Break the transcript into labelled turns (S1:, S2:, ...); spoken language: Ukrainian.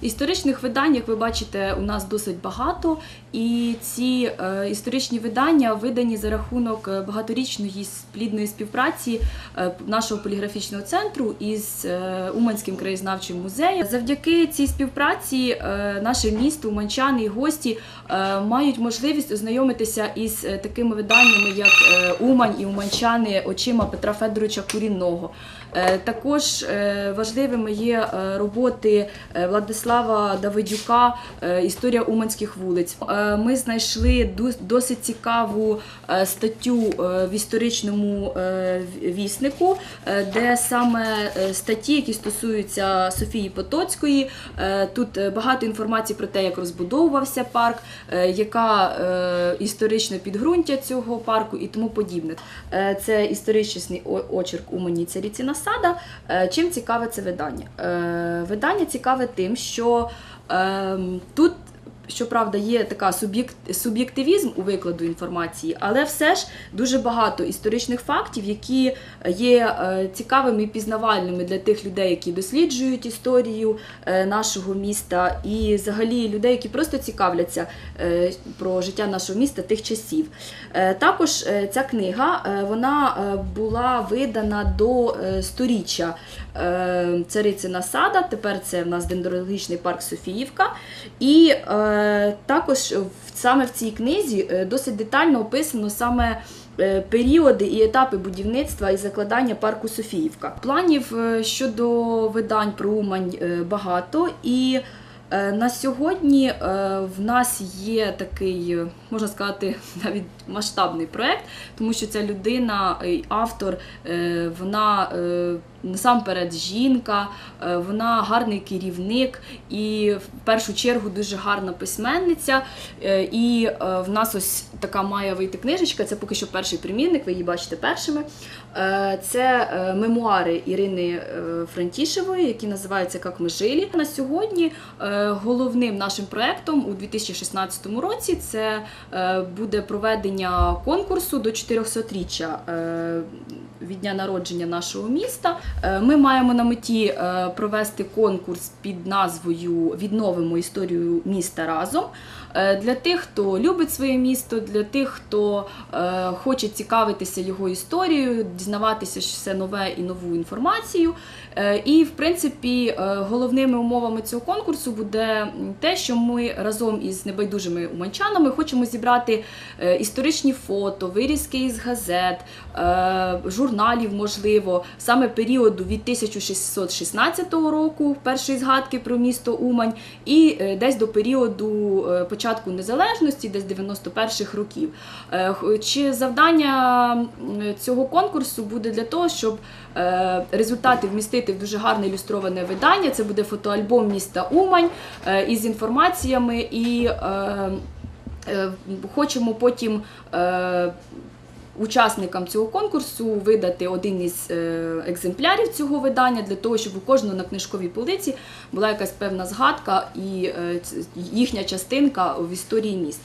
S1: Історичних видань, як ви бачите, у нас досить багато, і ці е, історичні видання видані за рахунок е, багаторічної плідної співпраці е, нашого поліграфічного центру із Уманським краєзнавчим музеєм. Завдяки цій співпраці наше місто, уманчани і гості мають можливість ознайомитися із такими виданнями, як Умань і Уманчани очима Петра Федоровича Курінного. Е, Також е, важливими є е, роботи Владислава Давидюка Історія уманських вулиць. Ми знайшли досить цікаву статтю в історичному віснику, де саме статті, які стосуються Софії Потоцької. Тут багато інформації про те, як розбудовувався парк, яка історичне підґрунтя цього парку і тому подібне. Це історичний очерк Умані Царіціна Сада. Е, Чим цікаве це видання? Е, Видання цікаве тим, що ем, тут. Щоправда, є така суб'єкт, суб'єктивізм у викладу інформації, але все ж дуже багато історичних фактів, які є е, цікавими і пізнавальними для тих людей, які досліджують історію е, нашого міста, і взагалі людей, які просто цікавляться е, про життя нашого міста тих часів. Е, Також е, ця книга е, вона е, була видана до е, сторіччя е, Царицина Сада. Тепер це в нас дендрологічний парк Софіївка. І е, також саме в цій книзі е, досить детально описано саме. е, Періоди і етапи будівництва і закладання парку Софіївка. Планів е, щодо видань про Умань багато, і на сьогодні в нас є такий, можна сказати, навіть масштабний проект, тому що ця людина, автор, вона насамперед жінка, е, вона гарний керівник і в першу чергу дуже гарна письменниця. Е, І е, в нас ось така має вийти книжечка. Це поки що перший примірник, ви її бачите першими. Це мемуари Ірини Франтішевої, які називаються Як ми жили. На сьогодні головним нашим проектом у 2016 році це буде проведення конкурсу до 400-річчя е, від дня народження нашого міста. Е, Ми маємо на меті е, провести конкурс під назвою Відновимо історію міста разом. Е, Для тих, хто любить своє місто, для тих, хто хоче цікавитися його історією, дізнаватися все нове і нову інформацію. І, в принципі, головними умовами цього конкурсу буде те, що ми разом із небайдужими уманчанами хочемо зібрати історичні фото, вирізки із газет, журналів, можливо, саме періоду від 1616 року, першої згадки про місто Умань, і е, десь до періоду е, початку незалежності, десь 91-х років. Е, Чи завдання цього конкурсу буде для того, щоб результати вмістити в дуже гарне ілюстроване видання? Це буде фотоальбом міста Умань із інформаціями і. Хочемо потім учасникам цього конкурсу видати один із е, екземплярів цього видання для того, щоб у кожного на книжковій полиці була якась певна згадка і е, їхня частинка в історії міста.